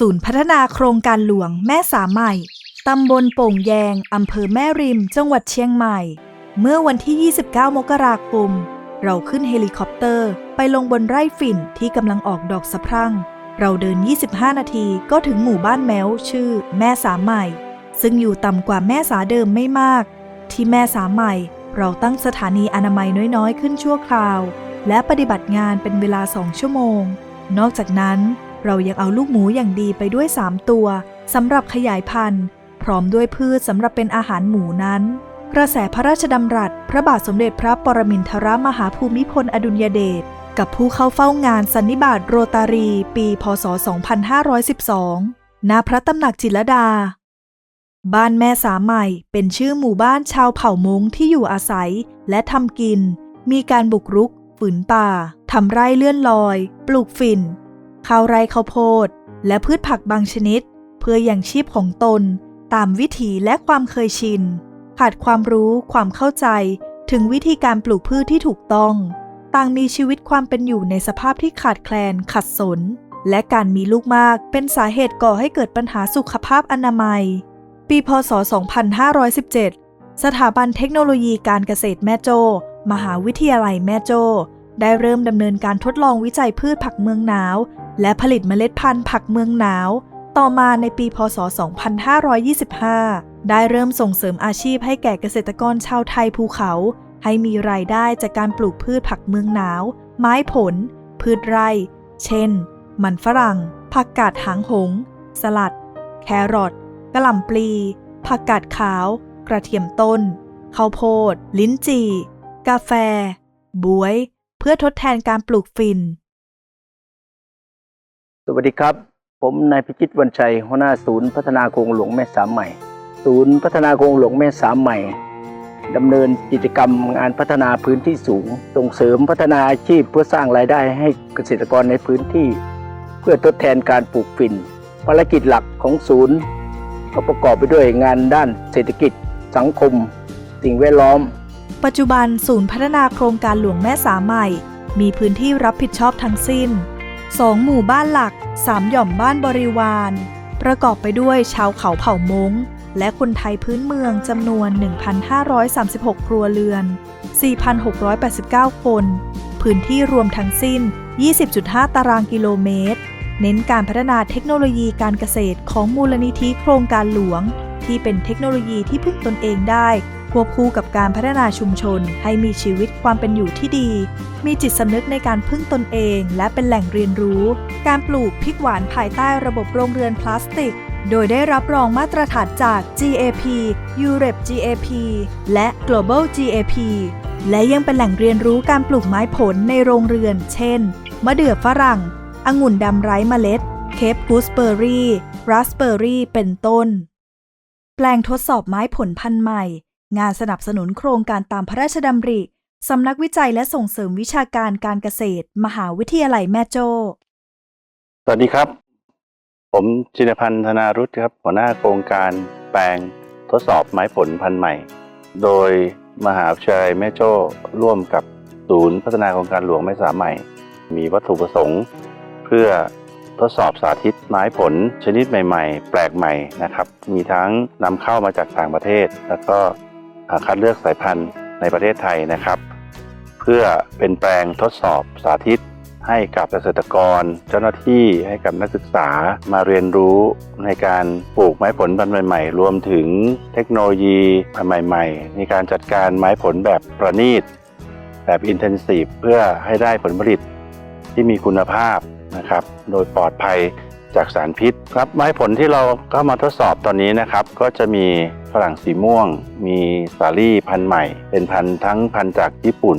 ศูนย์พัฒนาโครงการหลวงแม่สาใหม่ ตำบลโป่งแยง อำเภอแม่ริม จังหวัดเชียงใหม่ เมื่อวันที่ 29 มกราคม เราขึ้นเฮลิคอปเตอร์ ไปลงบนไร่ฝิ่นที่กำลังออกดอกสะพรั่ง เราเดิน 25 นาทีก็ถึงหมู่บ้านแมวชื่อ แม่สาใหม่ ซึ่งอยู่ต่ำกว่าแม่สาเดิมไม่มาก ที่แม่สาใหม่ เราตั้งสถานีอนามัยน้อยๆ ขึ้นชั่วคราว และปฏิบัติงานเป็นเวลา2ชั่วโมง นอกจากนั้น เรายังเอาลูกหมูอย่างดีไปด้วย 3 ตัวสำหรับขยายพันธุ์ พร้อมด้วยพืชสำหรับเป็นอาหารหมูนั้น กระแสพระราชดำรัส พระบาทสมเด็จพระปรมินทรมหาภูมิพลอดุลยเดชกับผู้เข้าเฝ้างานสันนิบาตโรตารี ปี พศ 2512 ณ พระตำหนักจิรดา บ้านแม่สาใหม่เป็นชื่อหมู่บ้านชาวเผ่ามงที่อยู่อาศัยและทำกิน มีการบุกรุก ฝืนป่า ทำไร่เลื่อนลอย ปลูกฝิ่น ข้าวไร่ข้าวโพด และพืชผักบางชนิด เพื่ออย่างชีพของตน ตามวิถีและความเคยชิน ขาดความรู้ความเข้าใจถึงวิธีการปลูกพืชที่ถูกต้อง ต่างมีชีวิตความเป็นอยู่ในสภาพที่ขาดแคลน ขัดสน และการมีลูกมากเป็นสาเหตุก่อให้เกิดปัญหาสุขภาพอนามัย ปีพศ 2517 สถาบันเทคโนโลยีการเกษตรแม่โจ้มหาวิทยาลัยแม่โจ้ได้เริ่มดำเนินการทดลองวิจัยพืชผักเมืองหนาว และผลิตเมล็ดพันธุ์ผักเมืองหนาว ต่อมาในปีพศ 2525 ได้เริ่มส่งเสริมอาชีพให้แก่เกษตรกรชาวไทยภูเขา ให้มีรายได้จากการปลูกพืชผักเมืองหนาว ไม้ผล พืชไร่ เช่น มันฝรั่ง ผักกาดหางหง สลัด แครอทกระหล่ำปลี ผักกาดขาว กระเทียมต้น ข้าวโพด ลิ้นจี่ กาแฟ บวย เพื่อทดแทนการปลูกฝิ่น สวัสดีครับ ผมนายพิจิตวันชัยหัวหน้าศูนย์พัฒนาโครงหลวงแม่สามใหม่ ศูนย์พัฒนาโครงหลวงแม่สามใหม่ดำเนินกิจกรรมงานพัฒนาพื้นที่สูง ส่งเสริมพัฒนาอาชีพเพื่อสร้างรายได้ให้เกษตรกรในพื้นที่ เพื่อทดแทนการปลูกฝิ่น ภารกิจหลักของศูนย์ ก็ประกอบไปด้วยงานด้านเศรษฐกิจ สังคม สิ่งแวดล้อม ปัจจุบันศูนย์พัฒนาโครงการหลวงแม่สามใหม่ มีพื้นที่รับผิดชอบทั้งสิ้น 2หมู่บ้านหลัก3หย่อมบ้านบริวาร ประกอบไปด้วยชาวเขาเผ่ามงและคนไทยพื้นเมืองจำนวน 1,536 ครัวเรือน 4,689 คน พื้นที่รวมทั้งสิ้น 20.5 ตารางกิโลเมตร เน้นการพัฒนาเทคโนโลยีการเกษตรของมูลนิธิโครงการหลวง ที่เป็นเทคโนโลยีที่พึ่งตนเองได้ วบคู่กับการพัฒนาชุมชนให้มีชีวิตความเป็นอยู่ที่ดี มีจิตสำนึกในการพึ่งตนเอง และเป็นแหล่งเรียนรู้ การปลูกพริกหวานภายใต้ระบบโรงเรือนพลาสติก โดยได้รับรองมาตรฐานจาก GAP UREP GAP และ Global GAP และยังเป็นแหล่งเรียนรู้การปลูกไม้ผลในโรงเรือน เช่น มะเดื่อฝรั่ง องุ่นดำไร้เมล็ด เคปกูสเบอร์รี่ ราสเบอร์รี่ เป็นต้น แปลงทดสอบไม้ผลพันธุ์ใหม่ งานสนับสนุนโครงการตามพระราชดำริ สำนักวิจัยและส่งเสริมวิชาการการเกษตร มหาวิทยาลัยแม่โจ้สวัสดีครับ ผมจินพันธ์ธนารุตครับ หัวหน้าโครงการแปลงทดสอบไม้ผลพันธุ์ใหม่ โดยมหาวิทยาลัยแม่โจ้ร่วมกับศูนย์พัฒนาโครงการหลวงแม่สาใหม่ มีวัตถุประสงค์ เพื่อทดสอบสาธิตไม้ผลชนิดใหม่ ๆ แปลกใหม่นะครับ มีทั้งนำเข้ามาจากต่างประเทศ แล้วก็ คัดเลือกสายพันธุ์ในประเทศไทยนะครับ เพื่อเป็นแปลงทดสอบสาธิต ให้กับเกษตรกร เจ้าหน้าที่ให้กับนักศึกษามาเรียนรู้ในการปลูกไม้ผลพันธุ์ใหม่ๆ รวมถึงเทคโนโลยีใหม่ ๆ ในการจัดการไม้ผลแบบประณีต แบบอินเทนซีฟเพื่อให้ได้ผลผลิตที่มีคุณภาพนะครับ โดยปลอดภัย จากสารพิษครับไม้ผลที่เราเข้ามาทดสอบตอนนี้นะครับ ก็จะมีฝรั่งสีม่วง มีสาลี่พันธุ์ใหม่ เป็นพันธุ์ทั้งพันธุ์จากญี่ปุ่น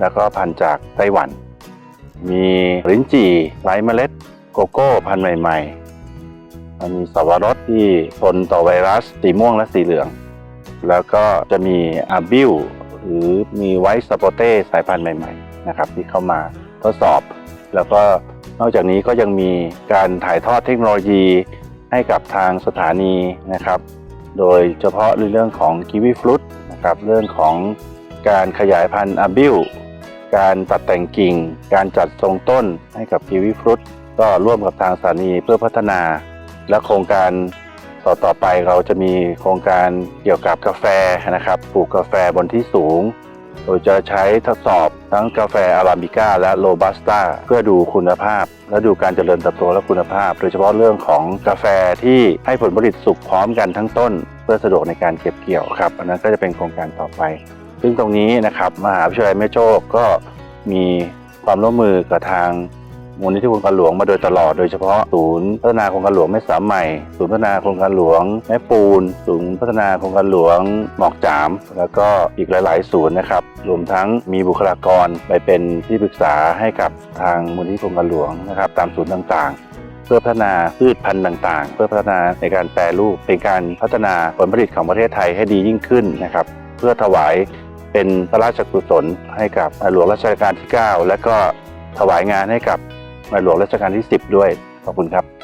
แล้วก็พันธุ์จากไต้หวัน มีลิ้นจี่ไร้เมล็ดโกโก้พันธุ์ใหม่ๆมันมีสวรสที่ทนต่อไวรัสสีม่วงและสีเหลือง แล้วก็จะมีอาบิลหรือมีไวท์สปอเต้สายพันธุ์ใหม่ ๆ นะครับ ที่เข้ามาทดสอบแล้วก็ นอกจากนี้ก็ยังมีการถ่ายทอดเทคโนโลยีให้กับทางสถานีนะครับ โดยเฉพาะในเรื่องของกิวีฟลุตนะครับเรื่องของการขยายพันธุ์อาบิลการตัดแต่งกิ่ง การจัดทรงต้นให้กับกีวีฟรุตก็ร่วมกับทางสถานีเพื่อพัฒนา และโครงการต่อต่อไปเราจะมีโครงการเกี่ยวกับกาแฟนะครับ ปลูกกาแฟบนที่สูง โดยจะใช้ทดสอบทั้งกาแฟอาราบิก้าและโรบัสต้าเพื่อดูคุณภาพ และดูการเจริญเติบโตและคุณภาพ โดยเฉพาะเรื่องของกาแฟที่ให้ผลผลิตสุกพร้อมกันทั้งต้น เพื่อสะดวกในการเก็บเกี่ยวครับอันนั้นก็จะเป็นโครงการต่อไป ซึ่งตรงนี้นะครับมหาวิทยาลัยแม่โจ้ก็มีความร่วมมือกับทาง มูลนิธิโครงการหลวงมาโดยตลอดโดยเฉพาะศูนย์พัฒนาโครงการหลวงแม่สามใหม่ ศูนย์พัฒนาโครงการหลวงแม่ปูน ศูนย์พัฒนาโครงการหลวงหมอกจาม แล้วก็อีกหลาย ๆ ศูนย์นะครับรวมทั้งมีบุคลากรไปเป็นที่ปรึกษาให้กับทางมูลนิธิโครงการหลวงนะครับตามศูนย์ต่างๆ เพื่อพัฒนาพืชพันธุ์ต่าง ๆ เพื่อพัฒนาในการแปรรูปเป็นการพัฒนาผลผลิตของประเทศไทยให้ดียิ่งขึ้นนะครับเพื่อถวายเป็นพระราชกุศลให้กับหลวงรัชกาลที่ 9 และก็ถวายงานให้กับ ในหลวงรัชกาลที่ 10 ด้วย ขอบคุณครับ